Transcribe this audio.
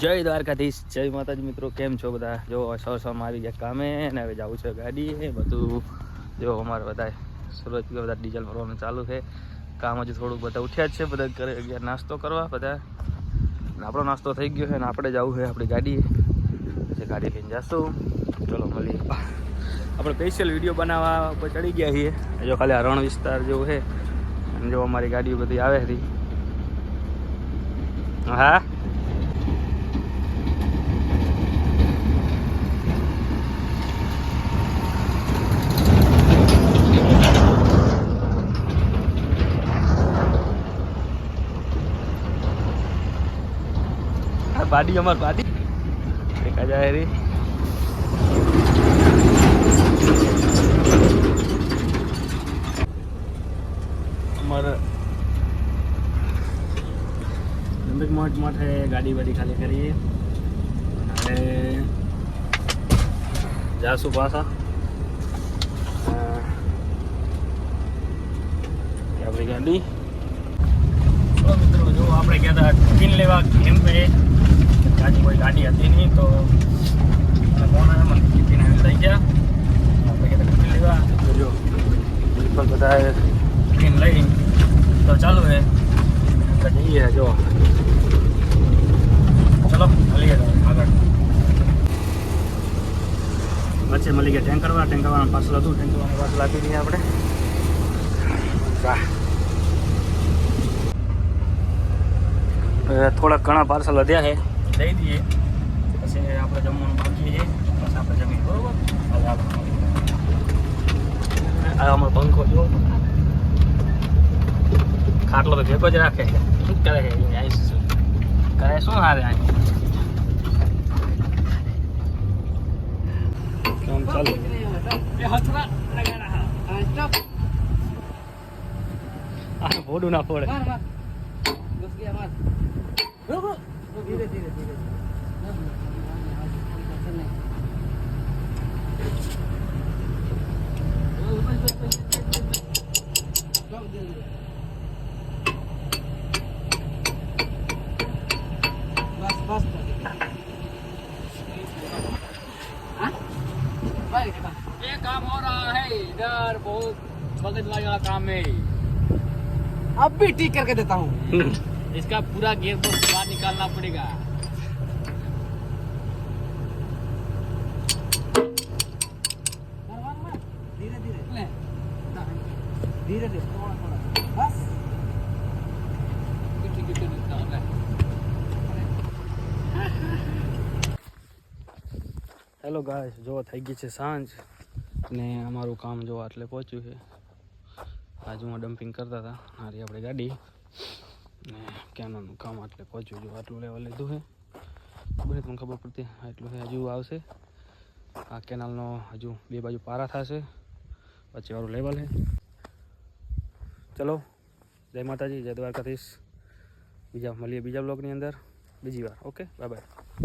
જય દ્વારકાધીશ, જય માતાજી મિત્રો, કેમ છો બધા? જો સવાર સવારમાં આવી ગયા કામે ને હવે જવું છે ગાડી બધું. જો, અમારે બધા સુરત બધા ડીઝલ ભરવાનું ચાલુ છે. કામ હજુ થોડુંક બધા ઉઠ્યા જ છે, બધા ઘરે ગયા નાસ્તો કરવા, બધા. આપણો નાસ્તો થઈ ગયો છે ને આપણે જવું છે આપણી ગાડી. પછી ગાડી લઈને જશું. ચલો, મળીએ. આપણે સ્પેશિયલ વીડિયો બનાવવા ઉપર ચડી ગયા છીએ. જો, ખાલી રણ વિસ્તાર જેવું છે. અને જો, અમારી ગાડીઓ બધી આવે હતી હા? આ બાડી અમાર બાડી દેખા જાય રે અમારે નંદક મઠ મઠે ગાડી વાડી ખાલી કરીએ અને જાશું પાછા અ, એ આપણી ગાડી તો મિત્રો જો આપણે ગયા હતા ટિફિન લેવા કેમ ગાડી કોઈ ગાડી હતી નહીં તો મને ફોન આવ્યો મને ટિફિન આવી લઈ ગયા. આપણે હતા ટિફિન લેવા. જો પણ બધા ટિફિન લઈ. તો ચાલુ હે તો જઈએ જો. ચલો મળીએ આગળ. વચ્ચે મળી ગયા ટેન્કરવાળા ટેન્કરવાળા પાર્સલ હતું ટેન્કરવાળા પાર્સલ આપી દઈએ આપણે. થોડાક ઘણા પાર્સલ વધ્યા છે. દઈ દઈએ. પછી આપણે જમવાનું બાકી છે. પછી આપણે જમીન, બરોબર? આ અમારો પંખો જો ખાટલો તો ભેગો જ રાખે છે. શું કરે છે? કરે શું હારે ચાલુ. આ ભોડું ના ફોડે. धीरे धीरे धीरे बस बस ये काम हो रहा है इधर बहुत मगज वाला काम है। अब भी ठीक करके देता हूँ। इसका पूरा गेयर बॉक्स बाहर निकालना पड़ेगा धीरे धीरे धीरे धीरे थोड़ा थोड़ा बस હેલો ગાય જો થઈ ગઈ છે સાંજ ને અમારું કામ જો આટલે પહોંચ્યું છે આજુમાં ડમ્પિંગ કરતા હતા હારી આપણે ગાડી ને કેનોનું કામ આટલે પહોંચ્યું જો આટલું લેવલ લીધું છે. ખબર તમને ખબર પડતી? આટલું છે, હજુ આવશે. આ કેનાલનો હજુ બે બાજુ પારા થશે. પછી વાળું લેવલ છે. ચલો, જય માતાજી, જય દ્વારકાધીશ. બીજા મળીએ બીજા બ્લોગની અંદર. બીજી વાર. ઓકે? Bye bye.